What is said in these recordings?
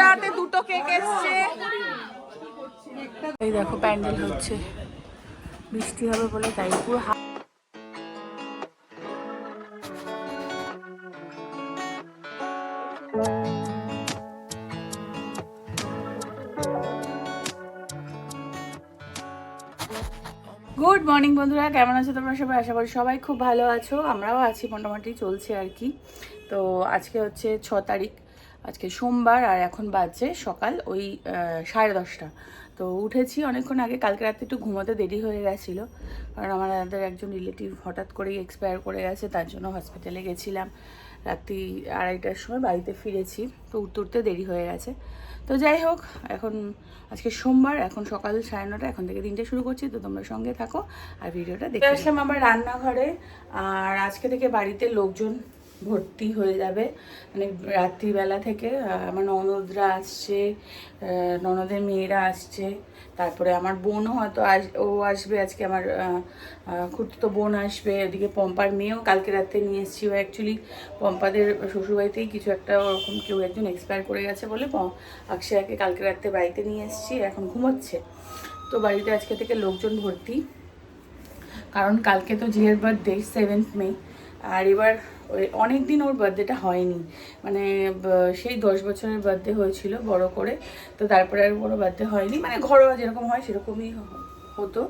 রাতে দুটো কেক এসছে। এই দেখো প্যান্ডেল হচ্ছে। বৃষ্টি হবে বলে তাই পুরো গুড মর্নিং বন্ধুরা। কেমন আছো তোমরা সবাই? আশা করি সবাই খুব ভালো আছো। আমরাও আছি, মোটামুটি চলছে আর কি। তো আজকে হচ্ছে ছ তারিখ। আজকে সোমবার আর এখন বাজছে সকাল ওই সাড়ে দশটা। তো উঠেছি অনেকক্ষণ আগে। কালকে রাতে একটু ঘুমোতে দেরি হয়ে গেছিল। কারণ আমাদের একজন রিলেটিভ হঠাৎ করেই এক্সপায়ার করে গেছে, তার জন্য হসপিটালে গেছিলাম। রাত্রি আড়াইটার সময় বাড়িতে ফিরেছি, তো উঠতে উঠতে দেরি হয়ে গেছে। তো যাই হোক, এখন আজকে সোমবার, এখন সকাল সাড়ে নটা, এখন থেকে দিনটা শুরু করছি, তো তোমরা সঙ্গে থাকো আর ভিডিওটা দেখে আসলাম আমার রান্নাঘরে। আর আজকে থেকে বাড়িতে লোকজন ভর্তি হয়ে যাবে। মানে রাত্রিবেলা থেকে আমার ননদরা আসছে ননদের মেয়েরা আসছে, তারপরে আমার বোনও হয়তো আস, ও আসবে, আজকে আমার খুঁড়তো বোন আসবে ওদিকে পম্পার মেয়েও কালকে রাতে নিয়ে এসেছি। ও অ্যাকচুয়ালি পম্পাদের শ্বশুরবাড়িতেই কিছু একটা ওরকম কেউ একজন এক্সপায়ার করে গেছে বলে অক্ষয়াকে কালকে রাতে বাড়িতে নিয়ে এসেছি, এখন ঘুমোচ্ছে। তো বাড়িতে আজকে থেকে লোকজন ভর্তি। কারণ কালকে তো জিয়ার বার্থডে সেভেন্থ মে আর এবার অনেক দিন ওর বার্থডেটা হয়নি। মানে সেই দশ বছরের বার্থডে হয়েছিল বড় করে। তো তারপরে আর বড় বার্থডে হয়নি। মানে ঘরোয়া যেরকম হয় সেরকমই হতো।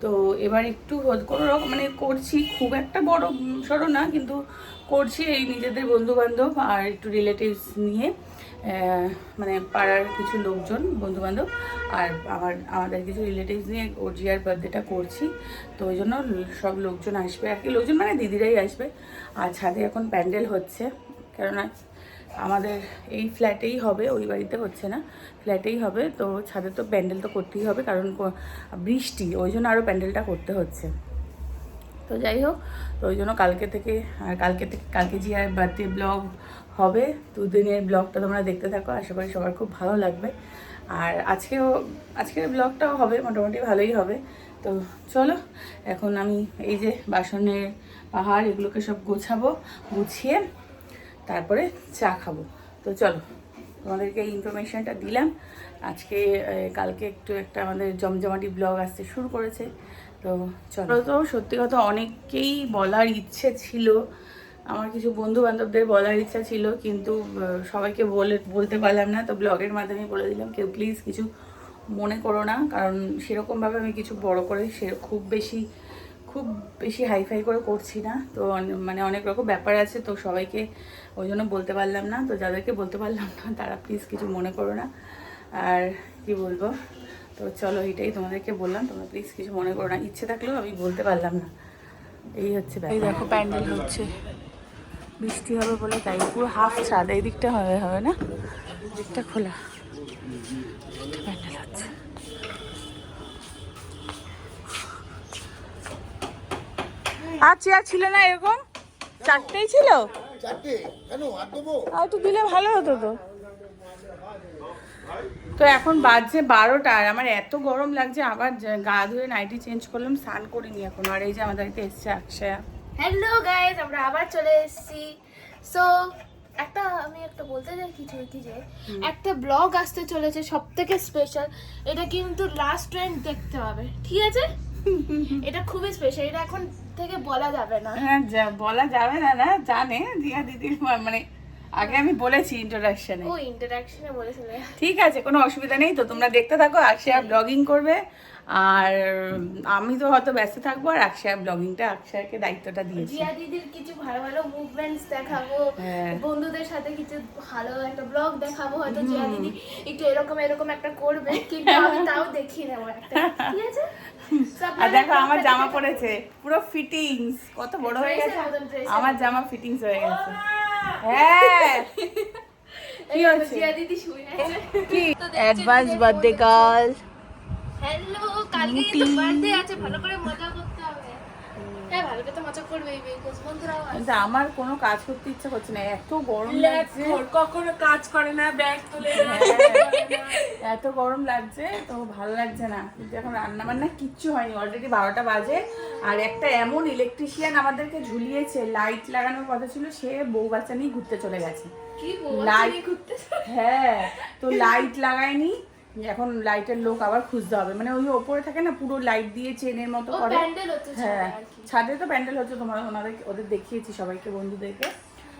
তো এবার একটু কোনো রকম মানে করছি, খুব একটা বড় সরো না। কিন্তু করছি এই নিজেদের বন্ধু বান্ধব আর একটু রিলেটিভস নিয়ে মানে পাড়ার কিছু লোকজন বন্ধু বান্ধব আর আমার, আমাদের কিছু রিলেটিভস নিয়ে ওর জিয়ার বার্থডেটা করছি। তো ওই জন্য সব লোকজন আসবে। আর কি লোকজন মানে দিদিরাই আসবে। আর ছাদে এখন প্যান্ডেল হচ্ছে। কেননা আমাদের এই ফ্ল্যাটেই হবে, ওই বাড়িতে হচ্ছে না। ফ্ল্যাটেই হবে। তো ছাদে তো প্যান্ডেল তো করতেই হবে, কারণ বৃষ্টি, ওই জন্য আরও প্যান্ডেলটা করতে হচ্ছে। তো যাই হোক, তো ওই জন্য কালকে থেকে, আর কালকে থেকে, কালকে জি আর বার্থডে ব্লগ হবে, দুদিনের ব্লগটা তোমরা দেখতে থাকো, আশা করি সবার খুব ভালো লাগবে। আর আজকেও, আজকের ব্লগটাও হবে, মোটামুটি ভালোই হবে। তো চলো, এখন আমি এই যে বাসনের পাহাড়, এগুলোকে সব গোছাবো, গুছিয়ে তারপরে চা খাব। তো চলো, তোমাদেরকে এই ইনফরমেশনটা দিলাম। আজকে কালকে একটু একটা আমাদের জমজমাটি ব্লগ আসতে শুরু করেছে। তো চলো। তো, সত্যি কথা অনেককেই বলার ইচ্ছে ছিল। আমার কিছু বন্ধু বান্ধবদের বলার ইচ্ছা ছিল, কিন্তু সবাইকে বলে, বলতে পারলাম না। তো ব্লগের মাধ্যমে বলে দিলাম, কেউ প্লিজ কিছু মনে করো না। কারণ সেরকমভাবে আমি কিছু বড় করে সে, খুব বেশি খুব বেশি হাইফাই করে করছি না। তো মানে অনেক রকম ব্যাপার আছে, তো সবাইকে ওই জন্য বলতে পারলাম না। তো যাদেরকে বলতে পারলাম না, তারা প্লিজ কিছু মনে করো না। আর কি বলব? তো চলো এটাই তোমাদেরকে বললাম তোমরা প্লিজ কিছু মনে করো না। ইচ্ছে থাকলেও আমি বলতে পারলাম না। এই হচ্ছে এই দেখো প্যান্ডেল হচ্ছে। বৃষ্টি হবে বলে তাই পুরো হাফ ছাদ এই দিকটা হবে হবে না? দিকটা খোলা। প্যান্ডেল হচ্ছে। আর চেয়ার ছিল না এরকম? চারটেই ছিল? আর দেবো? আর একটু দিলে ভালো হতো তো। তো এখন বাজছে বারোটা আর আমার এত গরম লাগছে আবার গা ধুয়ে নাইটি চেঞ্জ করলাম স্নান করিনি এখন। আর এই যে আমাদের বাড়িতে এসছে আকশায়া হ্যালো গাইজ আমরা আবার চলে এসেছি। সো একটা আমি একটা বলতে চাই কিছু কি যে একটা ব্লগ আসতে চলেছে সব থেকে স্পেশাল এটা কিন্তু লাস্ট ট্রেন্ড দেখতে হবে ঠিক আছে? এটা খুবই স্পেশাল এটা এখন থেকে বলা যাবে না। হ্যাঁ বলা যাবে না না জানে দিয়া দিদির মানে আগে আমি বলেছি ইন্ট্রোডাকশনে ও ইন্টারাকশনে বলেছিল। ঠিক আছে কোনো অসুবিধা নেই তো তোমরা দেখতে থাকো আকশায়া ব্লগিং করবে। আর আমি তো হয়তো ব্যস্ত থাকব আর আকশায়া ব্লগিংটা আকশায়াকে দায়িত্বটা দিয়েছি। জিয়া দিদির কিছু ভালো ভালো মুভমেন্টস দেখাবো হ্যাঁ। বন্ধুদের সাথে কিছু ভালো একটা ব্লগ দেখাবো হয়তো জিয়া দিদি একটু এরকম এরকম একটা করবে কিন্তু আমি তাও দেখিয়ে নেব একটা। ঠিক আছে? আর দেখো আমার জামা পড়েছে পুরো ফিটিংস কত বড় হয়ে গেছে। আমার জামা ফিটিংস হয়ে গেছে। হ্যাঁ। কি হচ্ছে দিদি শুয়ে আছে। কি? অ্যাডভান্স বার্থডে গার্ল হ্যালো কালকে তো বার্থডে আছে ভালো করে মজা করতে কিন্তু আমার কোনো কাজ করতে ইচ্ছা করছে না এত গরম লাগছে। কখনো কাজ করে না ব্যাগ তুলে হ্যাঁ, এত গরম লাগছে তো ভালো লাগছে না। কিন্তু এখন রান্না বান্না কিচ্ছু হয়নি অলরেডি বারোটা বাজে। আর একটা এমন ইলেকট্রিশিয়ান আমাদেরকে ঝুলিয়েছে লাইট লাগানোর কথা ছিল সে বউ বাচ্চা নিয়ে ঘুরতে চলে গেছে। কি লাইট হ্যাঁ তো লাইট লাগায়নি এখন লাইটের লোক আবার খুঁজতে হবে। মানে ওই ওপরে থাকে না পুরো লাইট দিয়ে চেনের মতো করে। হ্যাঁ ছাদে তো প্যান্ডেল হচ্ছে তোমার ওনাদের ওদের দেখিয়েছি সবাইকে বন্ধুদেরকে।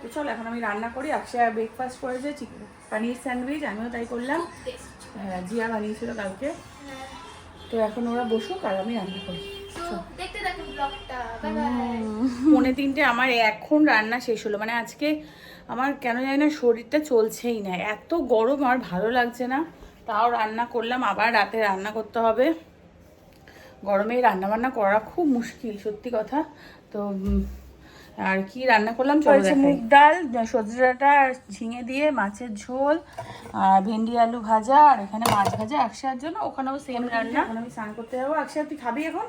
তো চল এখন আমি রান্না করি। অক্ষয় ব্রেকফাস্ট করেছে চিকেন পানির স্যান্ডউইচ আমিও তাই করলাম। হ্যাঁ জিয়া বানিয়েছিল কালকে। তো এখন ওরা বসুক আর আমি রান্না করি। পৌনে তিনটে আমার এখন রান্না শেষ হলো। মানে আজকে আমার কেন জানি না শরীরটা চলছেই না। এত গরম আর ভালো লাগছে না। তাও রান্না করলাম আবার রাতে রান্না করতে হবে। গরমে রান্না বান্না করা খুব মুশকিল সত্যি কথা। তো আর কি রান্না করলাম চলছে মুগ ডাল সজনে ডাঁটা আর ঝিঙে দিয়ে মাছের ঝোল আর ভেন্ডি আলু ভাজা আর এখানে মাছ ভাজা একসাথের জন্য ওখানেও সেম রান্না। আমি স্নান করতে যাব। একসাথে তুই খাবি এখন?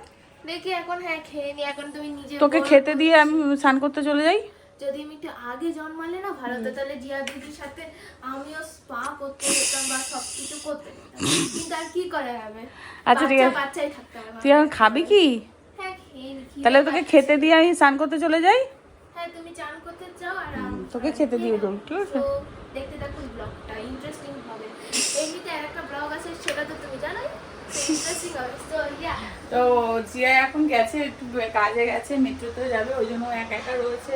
দেখি এখন হ্যাঁ খেয়ে নি এখন তুমি নিজে তোকে খেতে দিয়ে আমি স্নান করতে চলে যাই? যদি আমি একটু আগে জন্মালে না ভালো হতো তাহলে জিয়া দিদির সাথে আমিও স্পা করতে যেতাম বা সবকিছু করতে যেতাম। কিন্তু আর কি করা যাবে? আচ্ছা, ঠিক আছে। বাচ্চাই থাকতে হবে তুই এখন খাবি কি? হ্যাঁ তাহলে তোকে খেতে দিয়ে আমি স্নান করতে চলে যাই? হ্যাঁ তুমি চান করতে চাও আর তোকে খেতে দিয়ে দেবো ঠিক আছে? তো দেখতে থাকুন ব্লগটা ইন্টারেস্টিং হবে। এমনিতে আর একটা ব্লগ আছে সেটা তো তুমি জানোই ইন্টারেস্টিং হবে। তো জিয়া এখন গেছে একটু কাজে গেছে মেট্রোতে যাবে ওই জন্য একা একা রয়েছে।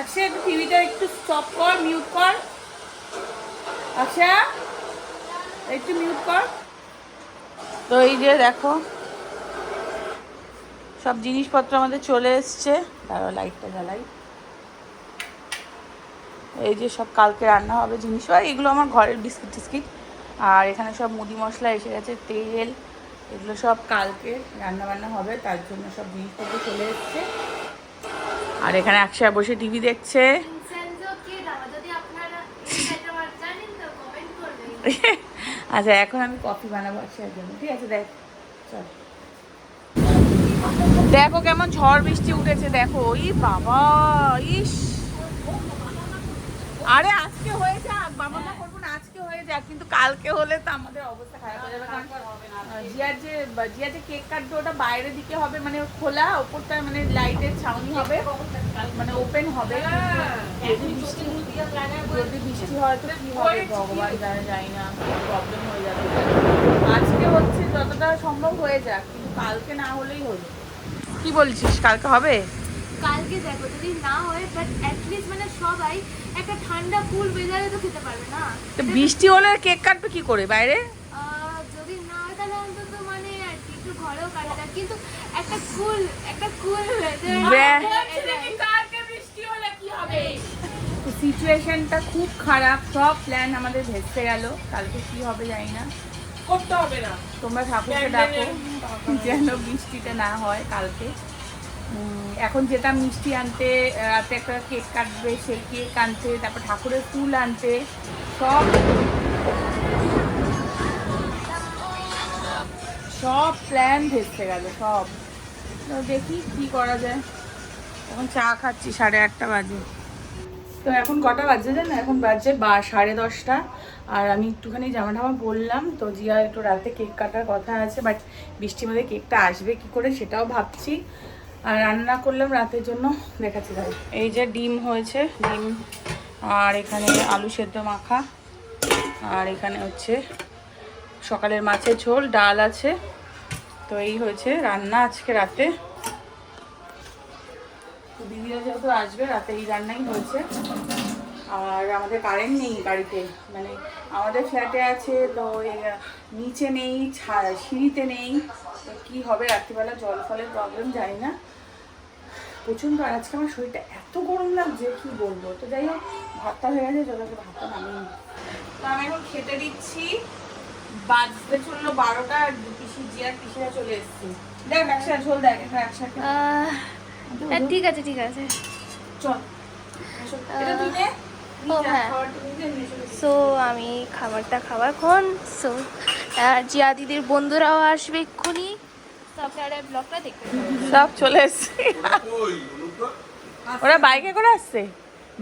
একসাথে একটু টিভিটা একটু স্টপ কর মিউট কর। আচ্ছা একটু মিউট কর। তো এই যে দেখো, সব জিনিসপত্র আমাদের চলে এসছে। তারও লাইটটা জ্বালাই। এই যে সব কালকে রান্না হবে জিনিস আর এগুলো আমার ঘরের বিস্কিট টিস্কিট। আর এখানে সব মুদি মশলা এসে গেছে, তেল, এগুলো সব কালকে রান্না বান্না হবে, তার জন্য সব জিনিসপত্র চলে এসছে। আর এখানে একসাথে বসে টিভি দেখছে। আচ্ছা এখন আমি কফি বানাবো জন্য ঠিক আছে, দেখ, চল। দেখো কেমন ঝড় বৃষ্টি উঠেছে, দেখো। ওই বাবা, ইস। আরে, আজকে হয়েছে বাবা হয়ে যাক কিন্তু কালকে হলে তো আমাদের অবস্থা খারাপ হয়ে যাবে। কারণ জিয়ার যে জিয়া যে কেক কাটবে ওটা বাইরের দিকে হবে মানে খোলা ওপরটা মানে লাইটের ছাউনি হবে। মানে ওপেন হবে। যদি বৃষ্টি যদি বৃষ্টি হয় তো কি হবে? ভগবান জানে জানি না প্রবলেম হয়ে যাবে। আজকে হচ্ছে যতটা সম্ভব হয়ে যাক কিন্তু কালকে না হলেই হলো। কি বলছিস কালকে হবে? কালকে দেখো যদি না হয় বাট অ্যাটলিস্ট মানে সবাই একটা ঠান্ডা কুল ওয়েদারে তো খেতে পারবে না। তো বৃষ্টি হলে কেক কাটবে কি করে বাইরে? যদি না হয় তাহলে অন্তত মানে আর কি একটু ঘরেও কাটা যায় কিন্তু একটা কুল একটা কুল। বৃষ্টি হলে কি হবে? সিচুয়েশনটা খুব খারাপ। সব প্ল্যান আমাদের ভেস্তে গেল। কালকে কি হবে জানি না। করতে হবে না। তোমরা ঠাকুরকে ডাকো যেন বৃষ্টিটা না হয় কালকে। এখন যেটা মিষ্টি আনতে একটা কেক কাটবে, সেই কেক আনতে, তারপর ঠাকুরের ফুল আনতে, সব সব প্ল্যান ভেস্তে গেল, সব। তো দেখি কি করা যায়। এখন চা খাচ্ছি, সাড়ে আটটা বাজে। তো এখন কটা বাজে জানো? এখন বাজে বা, সাড়ে দশটা। আর আমি একটুখানি জামা টামা বললাম, তো জিয়া একটু রাতে কেক কাটার কথা আছে বাট বৃষ্টির মধ্যে কেকটা আসবে কি করে সেটাও ভাবছি। আর রান্না করলাম রাতের জন্য দেখাচ্ছি তাই এই যে ডিম হয়েছে, ডিম আর এখানে আলু সেদ্ধ মাখা, আর এখানে হচ্ছে সকালের মাছের ঝোল, ডাল আছে। তো এই হয়েছে রান্না আজকে রাতে। দিদিরা যেহেতু আসবে, রাতে এই রান্নাই হয়েছে। আর আমাদের কারেন্ট নেই বাড়িতে মানে আমাদের ফ্ল্যাটে আছে, তো নিচে নেই সিঁড়িতে নেই। কী হবে? রাত্রিবেলা জল ফলের প্রবলেম জানি না। প্রচণ্ড আর আজকে আমার শরীরটা এত গরম লাগছে কি বলব? তো যাই হোক ভাতটা হয়ে গেছে আগে ভাতটা নামিয়ে। তো আমি এখন খেতে দিচ্ছি। বাজতে চলল বারোটা আর পিসি জিয়ার পিসিরা চলে এসছে। দেখ একসাথে ঝোল দেখ এখন একসাথে হ্যাঁ, ঠিক আছে ঠিক আছে। চল। এটা তুই নে। যা, হ্যাঁ। সো আমি খাবারটা খাবার খন সো জিয়া দিদির বন্ধুরাও আসবে এক্ষুনি। তো আপনারা ব্লগটা দেখতে সব চলে এসছে। ওরা বাইকে করে আসছে।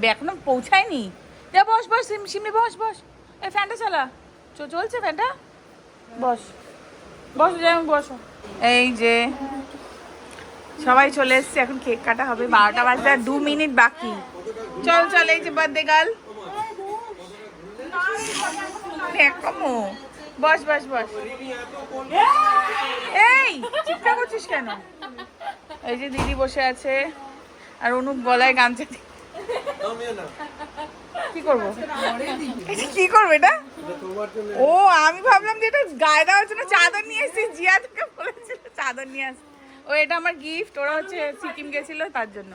এখনও পৌঁছায়নি। যা বস বস সিম- বস বস। এই ফ্যানটা চালা। চলছে ফ্যানটা? বস। বস যাই বসো। এই যে সবাই চলে এসছে। এখন কেক কাটা হবে। বারোটা বাজতে আর দু মিনিট বাকি। চল চল এই যে বার্থডে গার্ল কমো। বস বস বস। এই চিৎকার করছিস কেন? এই যে দিদি বসে আছে, আর অনুপ গলায় গামছা কি করব? কি করব এটা? ও, আমি ভাবলাম যে এটা গায়ে দেওয়ার জন্য চাদর নিয়ে এসেছি, জিয়া তোকে বলেছিল চাদর নিয়ে আসতে ও, এটা আমার গিফট ওরা হচ্ছে সিকিম গেছিল তার জন্য।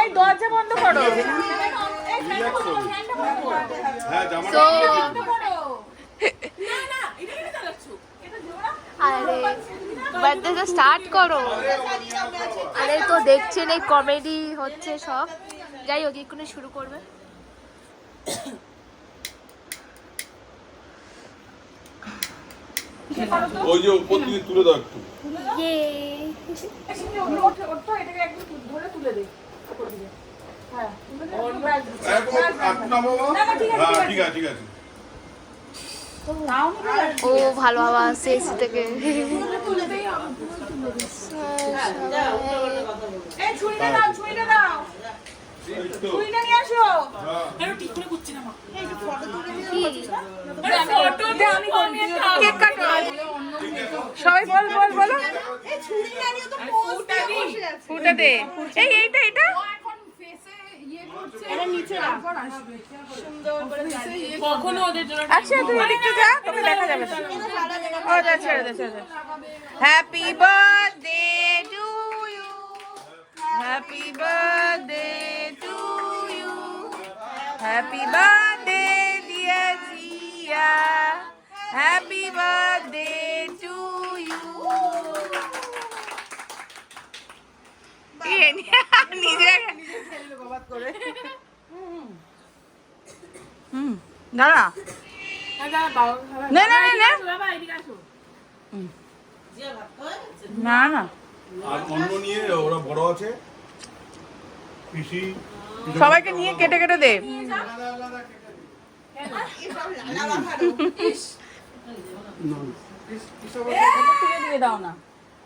এই দরজা বন্ধ করো। আরে বার্থডে স্টার্ট করো। আরে তো দেখছেন এই কমেডি হচ্ছে সব। যাই হোক এক্ষুনি শুরু করবে। ওই যে উপর দিকে তুলে দাও একটু। ইয়ে একটু নামাবো হ্যাঁ ঠিক আছে ঠিক আছে। ও ভালো হাওয়া আসছে এসি থেকে। এই ছুরিটা দাও ছুরিটা দাও। এই তো ছুরিটা নিয়ে আসো কেক কাটো সবাই বল বল বলো। ফুটা দে। এই এইটা এটা কখনো ওদের জন্য আচ্ছা তুই এদিকটা যা তোকে দেখা যাবে। না ও যা দে ছেড়ে দে। Happy birthday to you happy birthday to you happy birthday dear Jiya happy birthday to you নিজে হুম দাঁড়া না না না না বাবা এদিকে আসো না না আর অন্য নিয়ে ওরা বড় আছে পিসি সবাইকে নিয়ে কেটে কেটে দে দাও না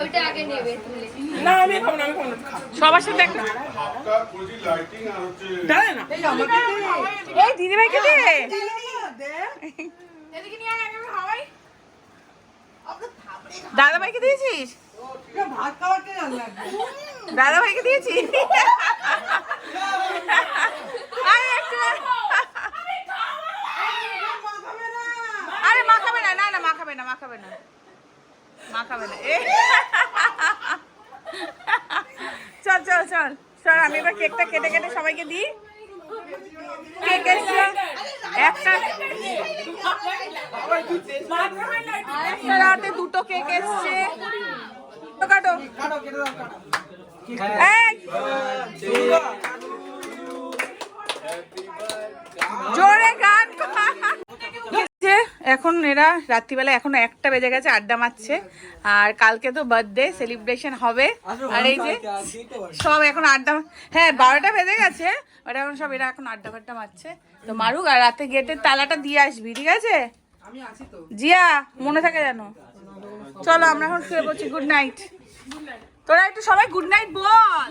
ওইটা আগে নেবে। না আমি খাব না আমি খাব না সবার সাথে একটা। হাফটা করেছি লাইটিং আর হচ্ছে দাঁড়ায় না এই দিদিভাইকে দে। দাদা ভাইকে দিয়েছিস? দাদা ভাইকে দিয়েছিস? আরে একটু। আরে মা খাবে না না না মা খাবে না মা খাবে না। মা খাবে না। চল চল চল। চল, আমি এবার কেকটা কেটে কেটে সবাইকে দিই। কেক দুটো কেক এসছে। জোরে গান এখন এরা রাত্রিবেলা এখন একটা বেজে গেছে আড্ডা মারছে। আর কালকে তো বার্থডে সেলিব্রেশন হবে। আর এই যে সব এখন আড্ডা হ্যাঁ বারোটা বেজে গেছে ওটা এখন সব এরা এখন আড্ডা ফাড্ডা মারছে। তো মারুক আর রাতে গেটের তালাটা দিয়ে আসবি ঠিক আছে? জিয়া মনে থাকে যেন। চলো আমরা এখন শুয়ে পড়ছি গুড নাইট তোরা একটু সবাই গুড নাইট বল।